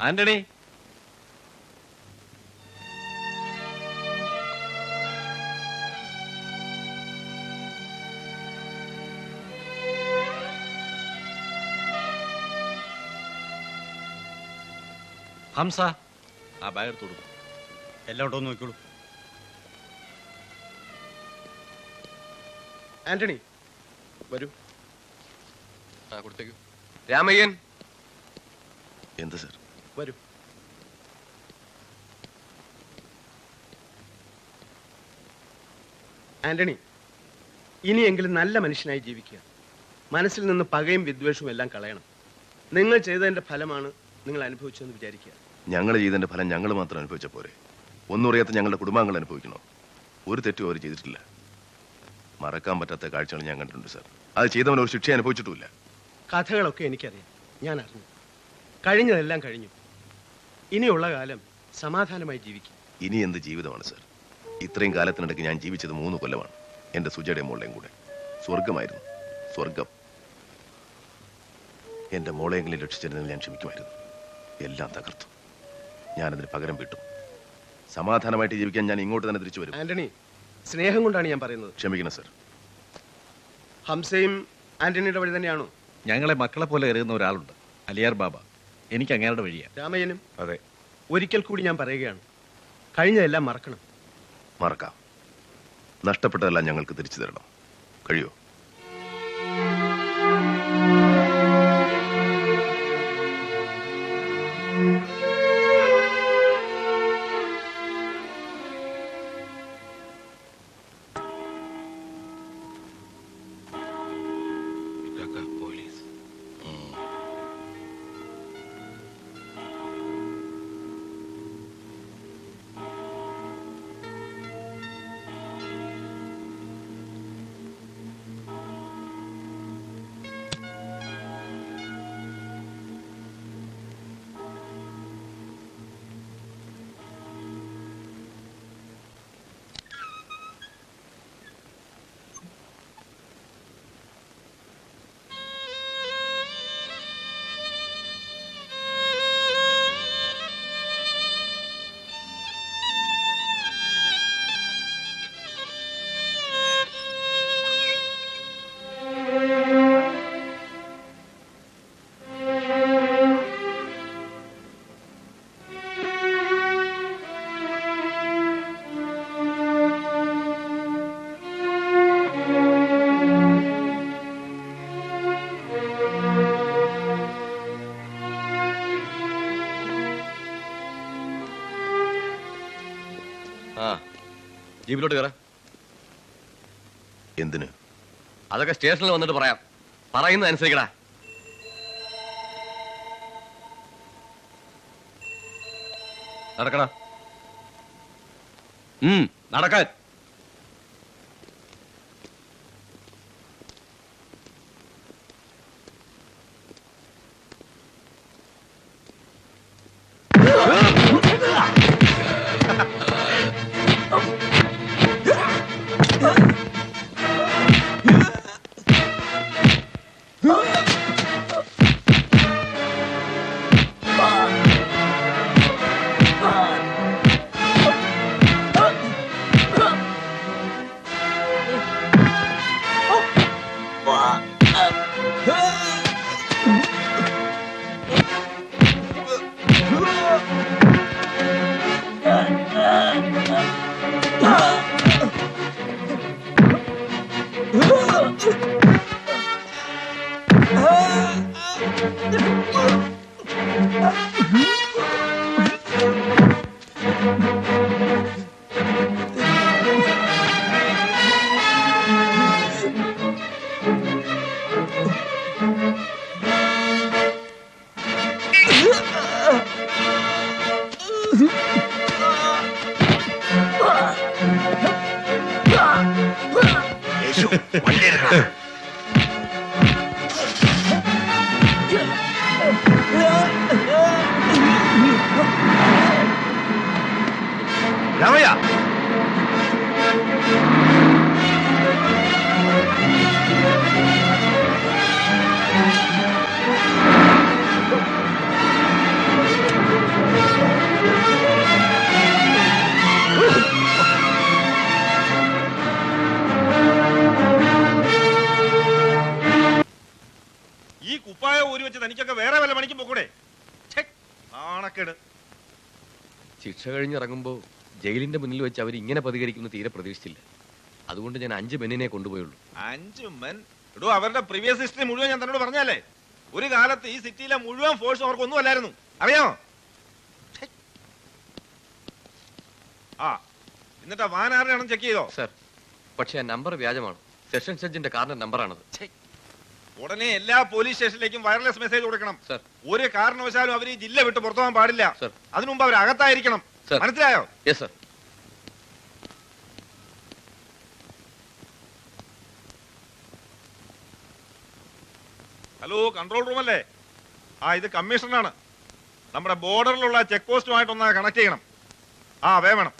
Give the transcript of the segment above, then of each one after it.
ആന്റണി. ഹംസ. ആ ബാഗ് എടുത്തു കൊടുക്കും. എല്ലാം ഉണ്ടോ നോക്കിക്കോളൂ. ആന്റണി വരൂ. ആ കൊടുത്തേക്കു. രാമയ്യൻ. എന്ത് സർ? വരൂ. ആന്റണി ഇനിയെങ്കിലും നല്ല മനുഷ്യനായി ജീവിക്കുക. മനസ്സിൽ നിന്ന് പകയും വിദ്വേഷവും എല്ലാം കളയണം. നിങ്ങൾ ചെയ്തതിന്റെ ഫലമാണ് നിങ്ങൾ അനുഭവിച്ചതെന്ന് വിചാരിക്കുക. ഞങ്ങൾ ചെയ്തതിന്റെ ഫലം ഞങ്ങൾ മാത്രം അനുഭവിച്ച പോരെ. ഒന്നും അറിയാത്ത ഞങ്ങളുടെ കുടുംബാംഗങ്ങൾ അനുഭവിക്കണോ? ഒരു തെറ്റും അവർ ചെയ്തിട്ടില്ല. മറക്കാൻ പറ്റാത്ത കാഴ്ചകൾ ഞാൻ കണ്ടിട്ടുണ്ട് സാർ. അത് ചെയ്തവൻ ഒരു ശിക്ഷ അനുഭവിച്ചിട്ടുമില്ല. കഥകളൊക്കെ എനിക്കറിയാം. ഞാൻ അറിഞ്ഞു. കഴിഞ്ഞതെല്ലാം കഴിഞ്ഞു. ഇനിയുള്ള കാലം സമാധാനമായി ജീവിക്കും. ഇനി എന്ത് ജീവിതമാണ് സർ? ഇത്രയും കാലത്തിനിടയ്ക്ക് ഞാൻ ജീവിച്ചത് മൂന്ന് കൊല്ലമാണ്. എന്റെ സുജയുടെ മോളെയും കൂടെ. സ്വർഗമായിരുന്നു സ്വർഗം എന്റെ മോളെയെങ്കിലും രക്ഷിച്ചിരുന്നെങ്കിൽ ഞാൻ ക്ഷമിക്കുമായിരുന്നു. എല്ലാം തകർത്തു. ഞാനതിന് പകരം വിട്ടു. സമാധാനമായിട്ട് ജീവിക്കാൻ ഞാൻ ഇങ്ങോട്ട് തന്നെ തിരിച്ചു വരും. ആന്റണി സ്നേഹം കൊണ്ടാണ് ഞാൻ പറയുന്നത്. ക്ഷമിക്കണം സർ. ഹംസയും ആന്റണിയുടെ വഴി തന്നെയാണോ? ഞങ്ങളെ മക്കളെ പോലെ കരുതുന്ന ഒരാളുണ്ട് അലിയാർ ബാബ. എനിക്ക് അങ്ങേരുടെ വഴിയാ. രാമയ്യനും അതെ. ഒരിക്കൽ കൂടി ഞാൻ പറയുകയാണ്. കഴിഞ്ഞതെല്ലാം മറക്കണം. മറക്കാം. നഷ്ടപ്പെട്ടതെല്ലാം ഞങ്ങൾക്ക് തിരിച്ചു തരണം. കഴിയോ? ജീപ്പിലോട്ട് കയറാം. എന്തിന്? അതൊക്കെ സ്റ്റേഷനിൽ വന്നിട്ട് പറയാം. പറയുന്നത് അനുസരിക്കടാ. നടക്കടാ. നടക്കാൻ. നാണക്കേട് ശിക്ഷ കഴിഞ്ഞിറങ്ങുമ്പോൾ ജയിലിന്റെ മുന്നിൽ വെച്ച് അവർ ഇങ്ങനെ പ്രതികരിക്കുന്ന തീരെ പ്രതീക്ഷിച്ചില്ല. അതുകൊണ്ട് ഞാൻ അഞ്ച് മെന്നിനെ കൊണ്ടുപോയുള്ളൂ. അഞ്ചു മെൻ? എടോ അവരുടെ പ്രീവിയസ് ഹിസ്റ്ററി മുഴുവൻ ഞാൻ തന്നോട് പറഞ്ഞാലേ ഒരു കാലത്ത് ഈ സിറ്റിയിലെ മുഴുവൻ ഫോഴ്സ് അവർക്കൊന്നും അല്ലായിരുന്നു അറിയാമോ ആ എന്നിട്ട് വാനാറിനാണ് ചെക്ക് ചെയ്തോ? സർ പക്ഷേ ആ നമ്പർ വ്യാജമാണ്. സെഷൻ ജഡ്ജിന്റെ കാറിന്റെ നമ്പറാണത് ഉടനെ എല്ലാ പോലീസ് സ്റ്റേഷനിലേക്കും വയർലെസ് മെസ്സേജ് കൊടുക്കണം. സർ. ഒരു കാരണവശാലും അവർ ഈ ജില്ല വിട്ട് പുറത്തു പോകാൻ പാടില്ല. സർ. അതിനു മുമ്പ് അവർ അകത്തായിരിക്കണം. മനസ്സിലായോ? Yes sir hello control room അല്ലേ? ആ ഇത് കമ്മീഷണറാണ്. നമ്മുടെ ബോർഡറിലുള്ള ചെക്ക് പോസ്റ്റുമായിട്ടൊന്ന് കണക്ട് ചെയ്യണം. ആ വേണം.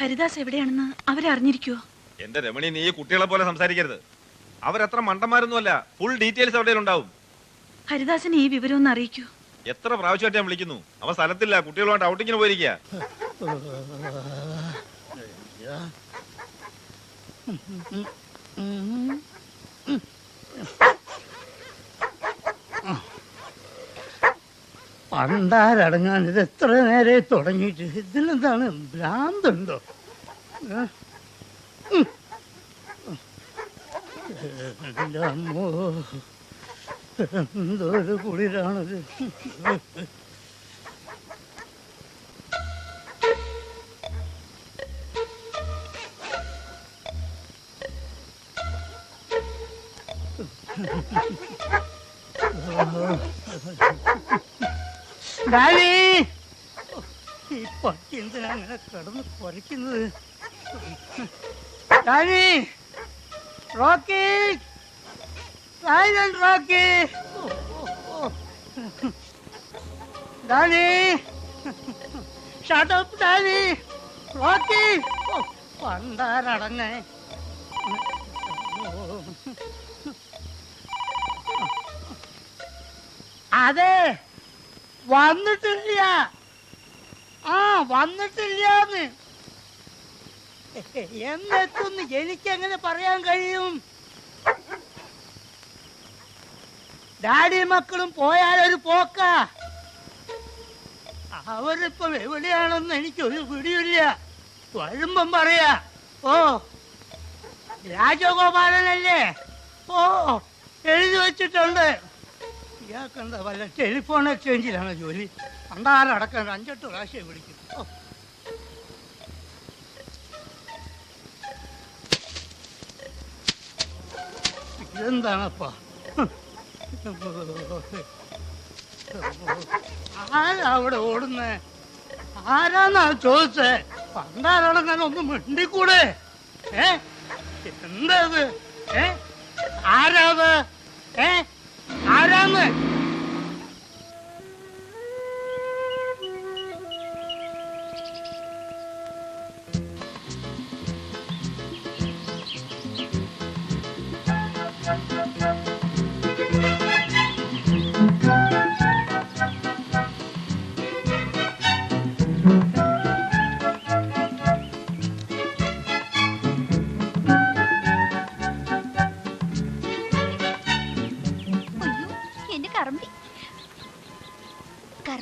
ഹരിദാസ് എവിടെയാണെന്ന് അവരറിഞ്ഞിരിക്കുവോ എന്റെ രമണി നീ ഈ കുട്ടികളെ പോലെ സംസാരിക്കരുത്. അവരത്ര മണ്ടന്മാരൊന്നുമല്ല. ഫുൾ ഡീറ്റെയിൽസ് അവിടെ ഉണ്ടാവും ഹരിദാസൻ ഈ വിവരം ഒന്ന് അറിയിക്കൂ. എത്ര പ്രാവശ്യമായിട്ട് ഞാൻ വിളിക്കുന്നു? അവ സ്ഥലത്തില്ല. കുട്ടികളുമായിട്ട് ഔട്ടിങ്ങിന് പോയിരിക്കുക പണ്ടാരടങ്ങാൻ ഇത് എത്ര നേരെ തുടങ്ങിയിട്ട് ഇതിലെന്താണ് ഭ്രാന്തുണ്ടോ? ഏ? അമ്മോ എന്തോ കുളിരാണത്? ഈ പട്ടി എന്തിനാ അങ്ങനെ കിടന്ന് കുറയ്ക്കുന്നത് daddy Rocky. Silent Rocky. Danny shut up Danny Rocky. പണ്ടാരടങ്ങേ. അതെ. വന്നിട്ടില്ല. ആ വന്നിട്ടില്ലാന്ന്. എന്നെത്തുന്ന് എനിക്കെങ്ങനെ പറയാൻ കഴിയും? ഡാഡി മക്കളും പോയാലൊരു പോക്ക. അവരിപ്പം എവിടെയാണെന്ന് എനിക്കൊരു പിടിയില്ല. വരുമ്പം പറയാ. ഓ രാജഗോപാലനല്ലേ? ഓ എഴുതി വെച്ചിട്ടുണ്ട്. ഇയാൾക്കെന്താ വല്ല ടെലിഫോൺ എക്സ്ചേഞ്ചിലാണ് ജോലി? പണ്ടാരടക്കം അഞ്ചെട്ട് പ്രാവശ്യം വിളിക്കും. ഓ. ഇതെന്താണപ്പാ? ആരാ അവിടെ ഓടുന്നേ? ആരാന്നാ ചോദിച്ചേ? ഞാൻ ഒന്ന് മിണ്ടിക്കൂടെ? ഏ? എന്താ ഇത്? ഏ? ആരാത് ഏ? ആരാന്ന്?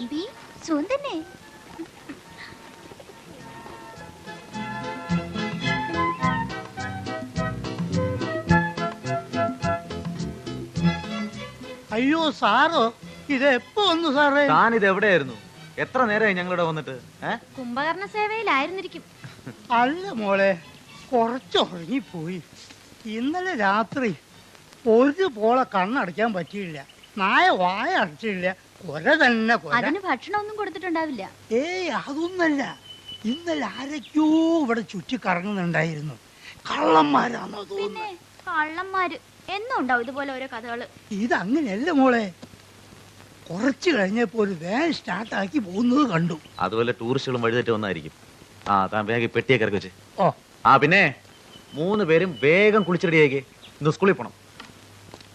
കറമ്പി സുഖം തന്നെ അയ്യോ സാറോ ഇത് എപ്പോ വന്നു സാറേ? താനിത് എവിടെയായിരുന്നു എത്ര നേരമായി ഞങ്ങളിവിടെ വന്നിട്ട്? ഏ? കുംഭകർണ സേവയിലായിരുന്നിരിക്കും. അല്ല മോളെ കുറച്ചുറങ്ങിപ്പോയി ഇന്നലെ രാത്രി ഒരു പോളെ കണ്ണടയ്ക്കാൻ പറ്റിയില്ല. നായ വായ അടച്ചില്ല കൊര തന്നെ കൊര അതിന് ഭക്ഷണമൊന്നും കൊടുത്തിട്ടുണ്ടാവില്ല. ഏയ് അതൊന്നല്ല. ഇന്നലെ ആരൊക്കെയോ ഇവിടെ ചുറ്റി കറങ്ങുന്നുണ്ടായിരുന്നു കള്ളന്മാരാണോ തോന്നുന്നു. പിന്നെ കള്ളന്മാര് എന്നും ഉണ്ടാവും ഇതുപോലെ ഓരോ കഥകൾ. ഇതങ്ങനെയല്ല മോളെ. കുറച്ച് കഴിഞ്ഞപ്പോ ഒരു സ്റ്റാർട്ട് സ്റ്റാർട്ടാക്കി പോകുന്നത് കണ്ടു. അതുപോലെ ടൂറിസ്റ്റുകളും വഴിതെറ്റി വന്നായിരിക്കും. ആ താൻ വേഗം ഈ പെട്ടിയൊക്കെ ഇറക്കി വെച്ച്. ഓ. ആ പിന്നെ മൂന്ന് പേരും വേഗം കുളിച്ചെടിയേക്ക് ഇന്ന് സ്കൂളിൽ പോണം.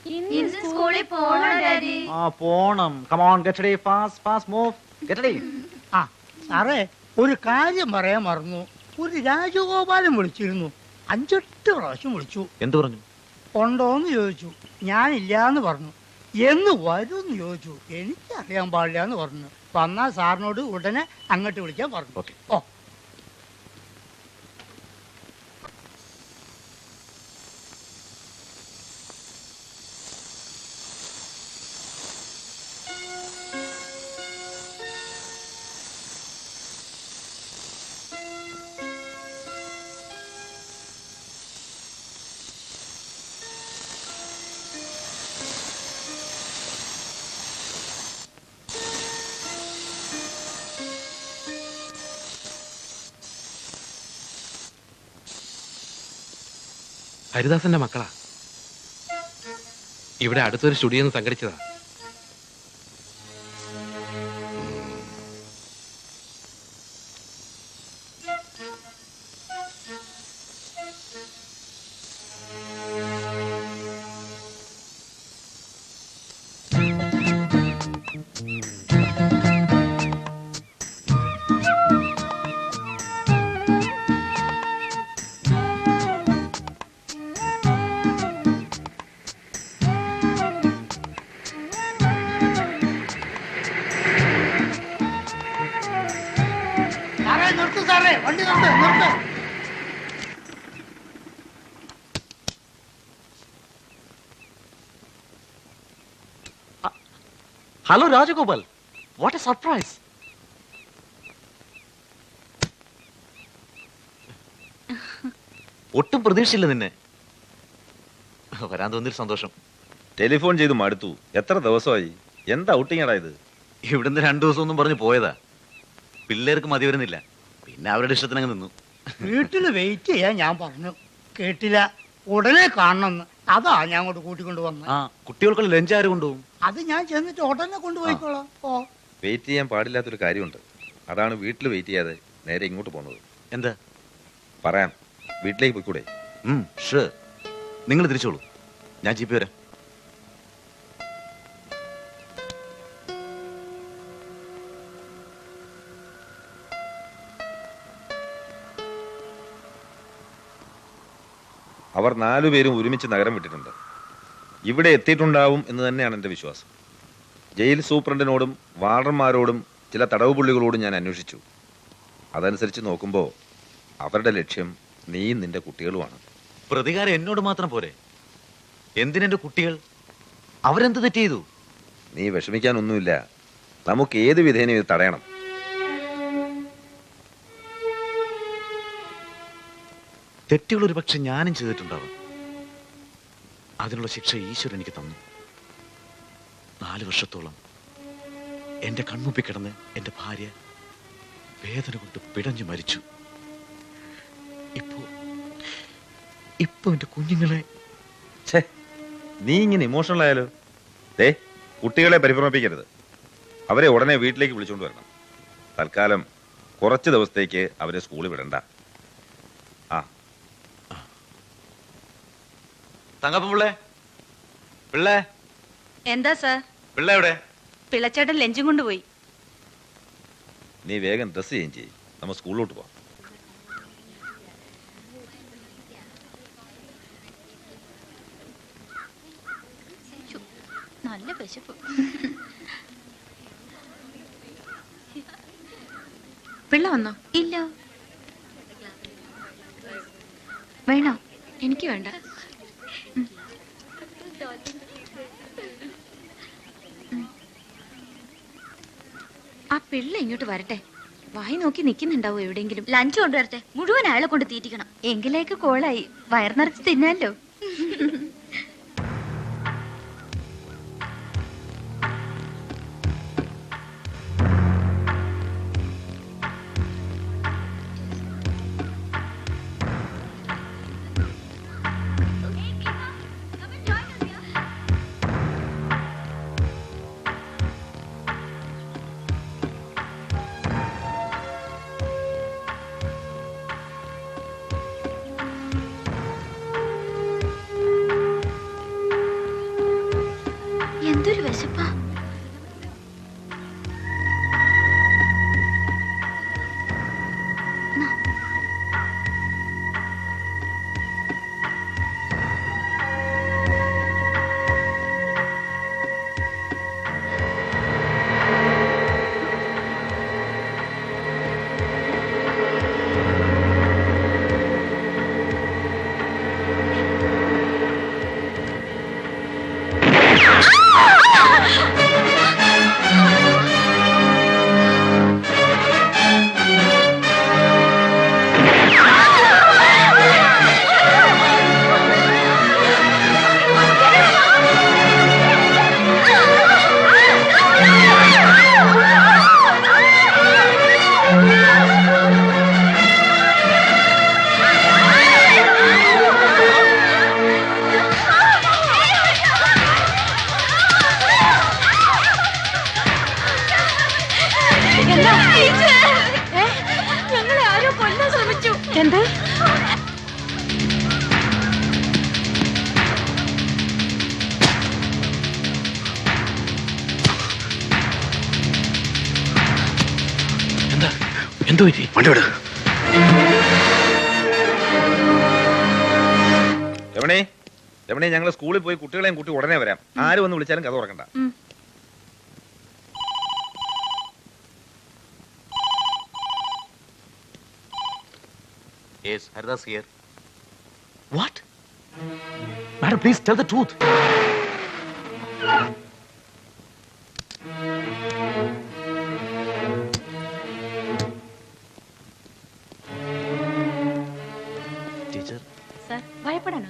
ഇന്ന് സ്കൂളിൽ പോണോ ഡാഡി? ആ പോണം. Come on get ready fast fast move get ready ആ സാറേ ഒരു കാര്യം പറയാൻ മറന്നു. ഒരു രാജഗോപാലൻ വിളിച്ചിരുന്നു. അഞ്ചെട്ട് പ്രാവശ്യം വിളിച്ചു. എന്ത് പറഞ്ഞു? ഉണ്ടോന്ന് ചോദിച്ചു. ഞാനില്ല എന്ന് പറഞ്ഞു. എന്ന് വരും എന്ന് ചോദിച്ചു. എനിക്കറിയാൻ പാടില്ല എന്ന് പറഞ്ഞു. വന്നാ സാറിനോട് ഉടനെ അങ്ങോട്ട് വിളിക്കാൻ പറഞ്ഞു. ഓക്കെ ഓ. ഹരിദാസന്റെ മക്കളാ. ഇവിടെ അടുത്തൊരു studio സംഘടിച്ചതാ. Hello Rajagopal what a surprise ഒട്ടും പ്രതീക്ഷയില്ല നിന്നെ. വരാൻ തോന്നിയൊരു സന്തോഷം. ടെലിഫോൺ ചെയ്ത് മടുത്തു. എത്ര ദിവസമായി? എന്താ ഔട്ടിങ്ങടാ ഇത്? ഇവിടുന്ന് രണ്ടു ദിവസം ഒന്നും പറഞ്ഞു പോയതാ. പിള്ളേർക്ക് മതി വരുന്നില്ല. പിന്നെ അവരുടെ ഇഷ്ടത്തിനങ്ങ് നിന്നു. വീട്ടിൽ വെയിറ്റ് ചെയ്യാൻ ഞാൻ പറഞ്ഞു. കേട്ടില്ല. ഉടനെ കാണണമെന്ന്. അതാ ഞാൻ അങ്ങോട്ട് കൂട്ടിക്കൊണ്ട് വന്നത് ആ കുട്ടികൾക്കുള്ള ലഞ്ച് ആര് കൊണ്ടുപോകും? അത് ഞാൻ ചെന്നിട്ട് ഉടനെ കൊണ്ടുപോയിക്കോളാം. ഓ വെയിറ്റ് ചെയ്യാൻ പാടില്ലാത്തൊരു കാര്യമുണ്ട്. അതാണ് വീട്ടിൽ വെയിറ്റ് ചെയ്യാതെ നേരെ ഇങ്ങോട്ട് പോകുന്നത് എന്താ? പറയാം. വീട്ടിലേക്ക് പോയിക്കൂടെ? നിങ്ങൾ തിരിച്ചോളൂ. ഞാൻ ജീപ്പ് വരാം. അവർ നാലുപേരും ഒരുമിച്ച് നഗരം വിട്ടിട്ടുണ്ട്. ഇവിടെ എത്തിയിട്ടുണ്ടാവും എന്ന് തന്നെയാണ് എന്റെ വിശ്വാസം. ജയിൽ സൂപ്രണ്ടിനോടും വാർഡർമാരോടും ചില തടവ് പുള്ളികളോടും ഞാൻ അന്വേഷിച്ചു. അതനുസരിച്ച് നോക്കുമ്പോൾ അവരുടെ ലക്ഷ്യം നീയും നിന്റെ കുട്ടികളുമാണ്. പ്രതികാരം എന്നോട് മാത്രം പോരെ? എന്തിനെ കുട്ടികൾ? അവരെന്ത് തെറ്റ് ചെയ്തു? നീ വിഷമിക്കാനൊന്നുമില്ല. നമുക്ക് ഏത് വിധേനയും ഇത് തടയണം. തെറ്റുകൾ ഒരു പക്ഷെ ഞാനും ചെയ്തിട്ടുണ്ടാവാം. അതിനുള്ള ശിക്ഷ ഈശ്വരൻ എനിക്ക് തന്നു. നാല് വർഷത്തോളം എന്റെ കൺമുമ്പിൽ കിടന്ന് എന്റെ ഭാര്യ വേദന കൊണ്ട് പിടഞ്ഞു മരിച്ചു. ഇപ്പോ ഇപ്പൊ എന്റെ കുഞ്ഞുങ്ങളെ നീ ഇങ്ങനെ ഇമോഷണൽ ആയാലോ? ദേ കുട്ടികളെ പരിഭ്രമിപ്പിക്കരുത്. അവരെ ഉടനെ വീട്ടിലേക്ക് വിളിച്ചുകൊണ്ട് വരണം. തൽക്കാലം കുറച്ച് ദിവസത്തേക്ക് അവരെ സ്കൂളിൽ വിടണ്ട. ആ തങ്കപ്പൻ പിള്ളേ. പിള്ളേ. എന്താ സാർ? പിള്ള എവിടെ? പിള്ളച്ചേട്ടൻ ലഞ്ചും കൊണ്ടുപോയി. നീ വേഗം ഡ്രസ് ചെയ്യും ചെയ്യും. നമ്മൾ സ്കൂളിലോട്ട് പോവാം. നല്ല വിശപ്പ്. പിള്ള വന്നോ? ഇല്ല. വേണോ? എനിക്ക് വേണ്ട ആ പിള്ള ഇങ്ങോട്ട് വരട്ടെ. വായി നോക്കി നിൽക്കുന്നുണ്ടാവും എവിടെയെങ്കിലും? ലഞ്ച് കൊണ്ടുവരട്ടെ. മുഴുവൻ അയാളെ കൊണ്ട് തീറ്റിക്കണം. എങ്കിലേക്ക് കോളായി. വയർ നിറച്ച് തിന്നാലോ? എന്തോ പറ്റി? വണ്ടി വിട് രമണി രമണി ഞങ്ങൾ സ്കൂളിൽ പോയി കുട്ടികളെയും കൂട്ടി ഉടനെ വരാം. ആര് വന്ന് വിളിച്ചാലും കഥ തുറക്കണ്ട. Yes, Haridas here. What? Madam, please tell the truth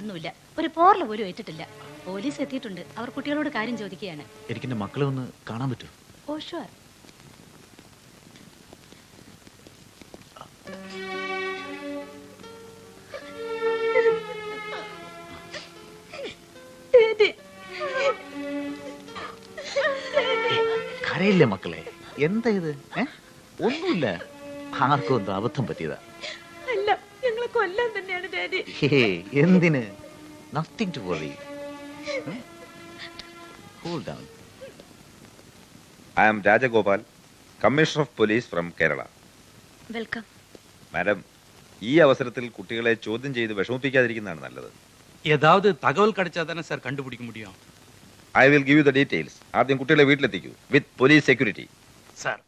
ഭയപ്പെടാനൊന്നുമില്ല ഒരു പോർല പോലും ഏറ്റിട്ടില്ല. പോലീസ് എത്തിയിട്ടുണ്ട്. അവർ കുട്ടികളോട് കാര്യം ചോദിക്കുകയാണ്. എനിക്ക് എന്റെ മക്കളെ ഒന്ന് കാണാൻ പറ്റുമോ? ഓ ഷുവർ കരയില്ലേ മക്കളെ? എന്താ ഇത്? ഒന്നുമില്ല. ആർക്കും എന്തോ അബദ്ധം പറ്റിയതാ. അല്ല ഞങ്ങളെ കൊല്ലാൻ തന്നെയാണ് daddy. Hey എന്തിന് nothing to worry cool down I am Rajagopal commissioner of police from Kerala welcome madam ഈ അവസരത്തിൽ കുട്ടികളെ ചോദ്യം ചെയ്ത് വിഷമിപ്പിക്കാതിരിക്കുന്നതാണ് നല്ലത് ஏதாவது தகவல் கிடைச்சா தானே சார் கண்டுபிடிக்க முடியும் I will give you the details ആദ്യം കുട്ടികളെ വീട്ടിലെത്തിക്കൂ വിത്ത് പോലീസ് സെക്യൂരിറ്റി சார்